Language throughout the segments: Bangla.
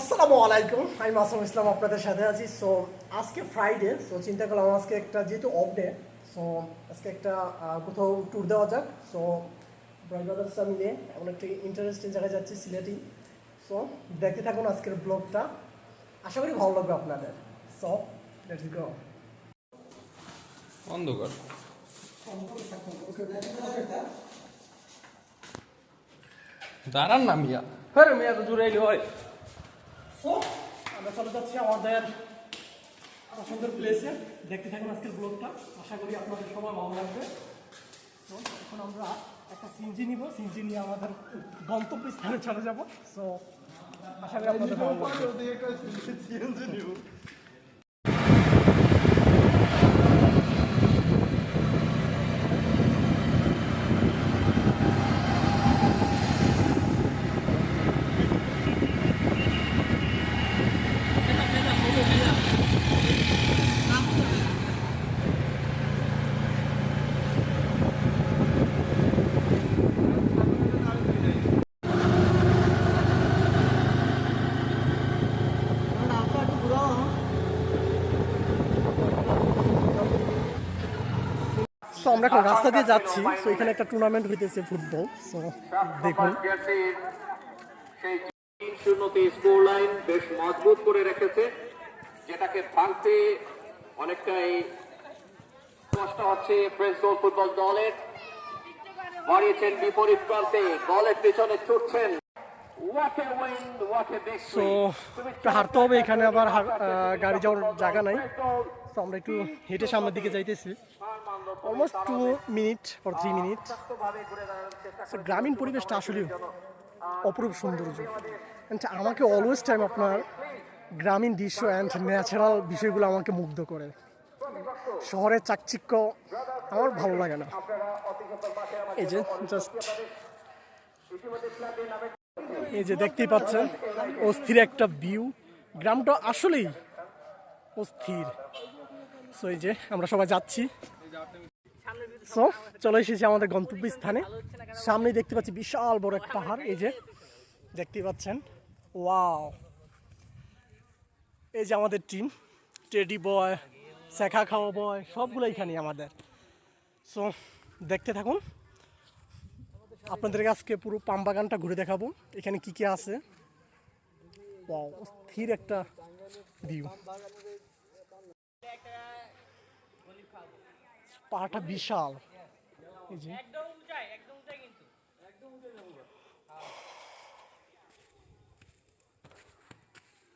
আসসালামু আলাইকুম আমি মাসুম ইসলাম আপনাদের সাথে আছি। সো আজকে ফ্রাইডে সো চিন্তা করলাম আজকে একটা যেহেতু অফ ডে সো আজকে একটা কোথাও ট্যুর দেওয়া যাক। সো ব্রাই ব্রাদার্সরা মিলে এমন একটি ইন্টারেস্টিং জায়গায় যাচ্ছি সিলেটি। সো দেখতে থাকুন আজকের ব্লগটা আশা করি ভালো লাগবে আপনাদের। সো লেটস গো অন্ধকার। দাঁড়ান না মিয়া। হ্যাঁ মিয়া তো জুড়ে হয়। সো আমরা চলে যাচ্ছি আমাদের পছন্দের প্লেসে দেখতে থাকুন আজকের ব্লগটা আশা করি আপনাদের সবার ভালো লাগবে। তো এখন আমরা একটা সিঞ্জি নিব। সিঞ্জি নিয়ে আমাদের গন্তব্য স্থানে চলে যাব। সো আশা করি আপনাদের ভালো লাগবে। সো আমরা এখন রাস্তা দিয়ে যাচ্ছি। সো এখানে একটা টুর্নামেন্ট হইতেছে ফুটবল সো দেখুন। শূন্যতে স্কোর লাইন বেশ মজবুত করে রেখেছে, যেটাকে ভাঙতে অনেকটাই কষ্ট হচ্ছে প্রেস ফুটবল দলের। বাড়িয়েছেন বিপরীত প্রান্তে গোলের পেছনে ছুটছেন। সো. একটু হাঁটতে হবে এখানে আবার গাড়ি যাওয়ার জায়গা নাই। তো আমরা একটু হেঁটে সামনের দিকে যাইতেছি। Almost two minute for three minute গ্রামীণ পরিবেশটা আসলে অপরূপ সৌন্দর্য। আমাকে অলওয়েজ টাইম আপনার গ্রামীণ দৃশ্য অ্যান্ড ন্যাচারাল বিষয়গুলো আমাকে মুগ্ধ করে। শহরের চাকচিক্য আমার ভালো লাগে না। এই যে জাস্ট এই যে দেখতেই পাচ্ছেন, অস্থির একটা ভিউ গ্রামটা আসলেই অস্থির। সো এই যে আমরা সবাই যাচ্ছি। সো চলে এসেছি আমাদের গন্তব্য স্থানে সামনে দেখতে পাচ্ছি বিশাল বড় এক পাহাড়। এই যে দেখতেই পাচ্ছেন। ওয়াও এই যে আমাদের টিম টেডি বয় শেখা খাওয়া বয় সবগুলো এখানে আমাদের। সো দেখতে থাকুন। আপনাদেরকে আজকে পুরো পাম বাগানটা ঘুরে দেখাবো। এখানে কি কি আছে? স্থির একটা ভিউ পাহাড়টা বিশাল। যে।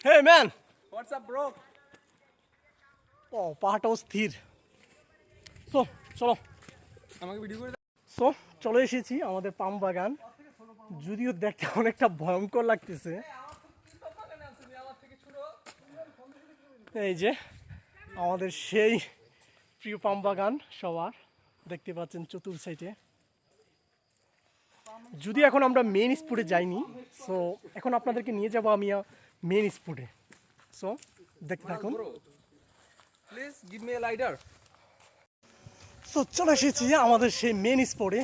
Hey man what's up bro ও পাহাড়টাও স্থির। সো চলো। আমাকে ভিডিও করে সো, চলে এসেছি আমাদের পাম বাগান। যদিও দেখতে অনেকটা ভয়ঙ্কর লাগতেছে। এই যে, আমাদের সেই প্রিয় পাম বাগান সবার। দেখতে পাচ্ছেন চতুর সাইডে। যদি এখন আমরা মেন স্পটে যাইনি সো এখন আপনাদেরকে নিয়ে যাব আমি মেন স্পটে সো দেখতে থাকুন। Please give me a lighter so চলে এসেছি আমাদের সেই মেন স্পটে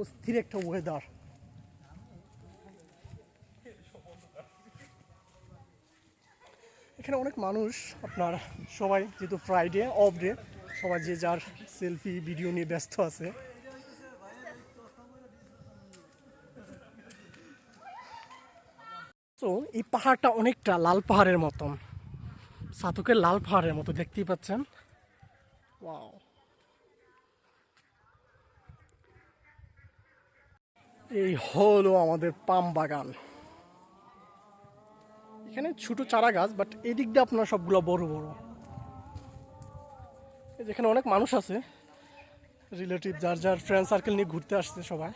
অস্থির একটা ওয়েদার এখানে অনেক মানুষ, আপনার সবাই যেহেতু ফ্রাইডে অফ ডে সবাই যে যার সেলফি ভিডিও নিয়ে ব্যস্ত আছে। তো এই পাহাড়টা অনেকটা লাল পাহাড়ের মতন। সাতুকের লাল পাহাড়ের মতো, দেখতেই পাচ্ছেন? ওয়াও। এই হলো আমাদের পাম বাগান। এখানে ছোট চারা গাছ বাট এদিক দিয়ে আপনার সবগুলো বড় বড়। যেখানে অনেক মানুষ আছে। রিলেটিভ যার যার ফ্রেন্ড সার্কেল নিয়ে ঘুরতে আসছে সবাই।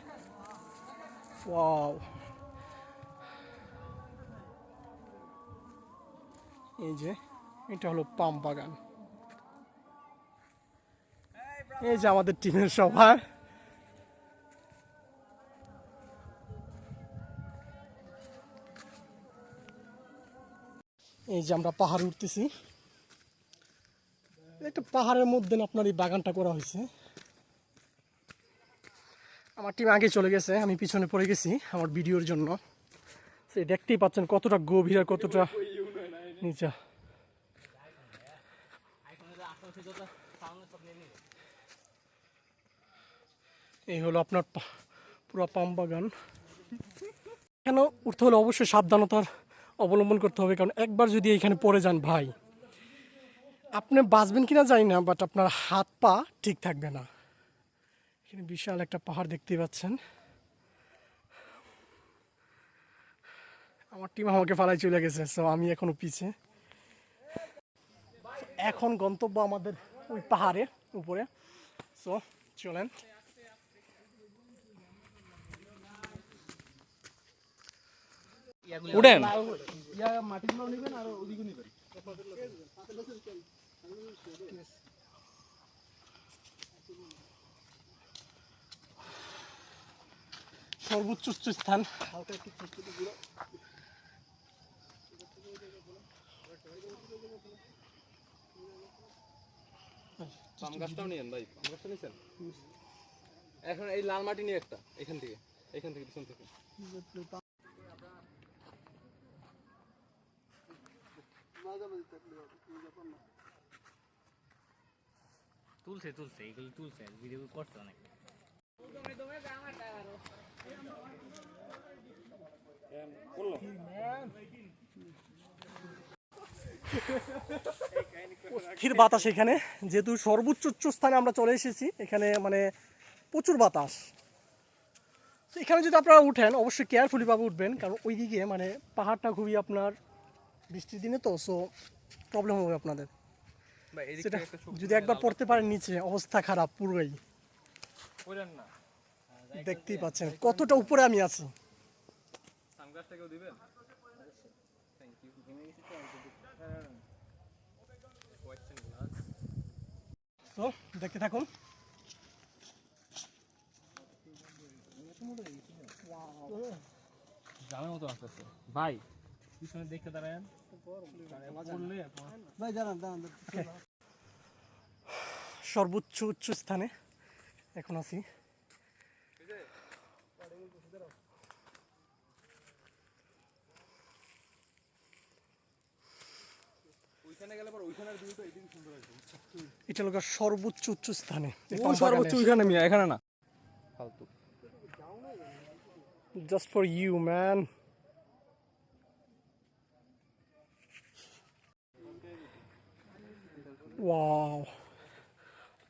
ওয়াও। এই যে এটা হলো পাম বাগান। এই যে আমাদের টিমের সবার। এই যে আমরা পাহাড়ে উঠতেছি। একটা পাহাড়ের মধ্যে আপনার এই বাগানটা করা হয়েছে। আমার টিম আগে চলে গেছে, আমি পিছনে পড়ে গেছি আমার ভিডিওর জন্য। সে দেখতেই পাচ্ছেন কতটা গভীর আর কতটা নিচা। এই হলো আপনার পুরো পাম বাগান। কেন উঠতে হলে অবশ্যই সাবধানতার অবলম্বন করতে হবে, কারণ একবার যদি এখানে পড়ে যান ভাই, আপনি বাঁচবেন কিনা জানি না বাট আপনার হাত পা ঠিক থাকবে না। এখানে বিশাল একটা পাহাড় দেখতে পাচ্ছেন। আমার টিম আমাকে ফালাই চলে গেছে সো আমি এখনও পিছে। এখন গন্তব্য আমাদের ওই পাহাড়ে উপরে। সো চলেন। উঠেন। সর্বোচ্চ উচ্চ স্থান পাম গাছটাও নিয়েন ভাই পাম গাছটা নিয়েছেন? এখন এই লাল মাটি নিয়ে একটা এখান থেকে এখান থেকে পিছন থেকে। তুলছে তুলছে এগুলো তুলছে ভিডিও করছে অনেক। স্থির বাতাস এখানে। যেহেতু সর্বোচ্চ উচ্চ স্থানে আমরা চলে এসেছি এখানে মানে প্রচুর বাতাস। এখানে যদি আপনারা উঠেন অবশ্যই কেয়ারফুলি ভাবে উঠবেন কারণ ওই ওইদিকে মানে পাহাড়টা খুবই আপনার বৃষ্টির দিনে তো সো প্রবলেম হবে আপনাদের। সেটা যদি একবার পড়তে পারেন নিচে অবস্থা খারাপ পুরোই। দেখতেই পাচ্ছেন কতটা উপরে আমি আছি। দিবেন? তো দেখতে থাকুন। জামের মতো আসতেছে। ভাই পিছনে দেখতে দাঁড়ান। সর্বোচ্চ উচ্চ স্থানে এখন আছি। ওইখানে গেলে পর ওইখানের ভিউটা এদিকে সুন্দর আসবে এটা হলো সর্বোচ্চ উচ্চ স্থানে। ও সর্বোচ্চ ওইখানে মিয়া এখানে না। ফালতু। Just for you man wow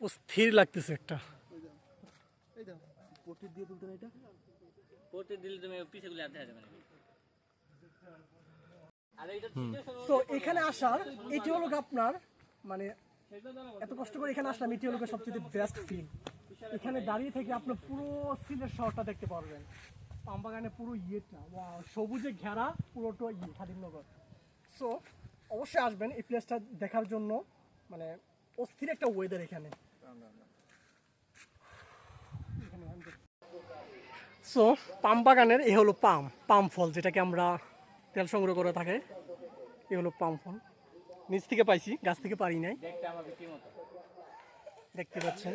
ও স্থির লাগতেছে একটা। পড়তে দিলে তুমি পিছে গুলো আনতে যাবে নাকি আর এটা তো এখানে আসার এটি হলো আপনার মানে এত কষ্ট করে এখানে আসলাম এটি হলো সবচেয়ে বেস্ট ফিল এখানে দাঁড়িয়ে থেকে আপনি পুরো সিলেট শহরটা দেখতে পারবেন। পামবাগানে পুরো ইয়েটা সবুজে ঘেরা পুরোটা ইয়ে খাদিমনগর। সো অবশ্যই আসবেন এই প্লেসটা দেখার জন্য মানে অস্থির একটা ওয়েদার এখানে। সো পাম বাগানের এ হলো পাম পাম ফল যেটাকে আমরা তেল সংগ্রহ করে থাকে। এ হলো ফল। নিচ থেকে পাইছি, গাছ থেকে পারি নাই। দেখতে পাচ্ছেন।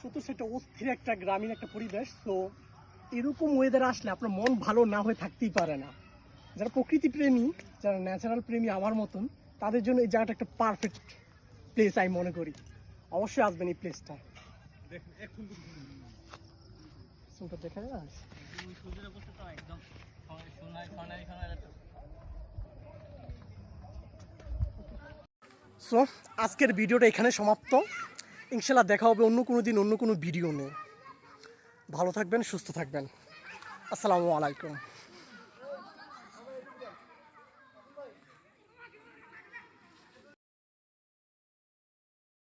চতুর্থ অস্থির একটা গ্রামীণ একটা পরিবেশ, তো এরকম ওয়েদার আসলে আপনার মন ভালো না হয়ে থাকতেই পারে না। যারা প্রকৃতি প্রেমী, যারা ন্যাচারাল প্রেমী আমার মতন, তাদের জন্য এই জায়গাটা একটা পারফেক্ট প্লেস আমি মনে করি। অবশ্যই আসবেন এই প্লেসটা সো আজকের ভিডিওটা এখানে সমাপ্ত। ইনশাল্লাহ দেখা হবে অন্য কোনো দিন, অন্য কোনো ভিডিও নিয়ে। ভালো থাকবেন, সুস্থ থাকবেন। আসসালামু আলাইকুম।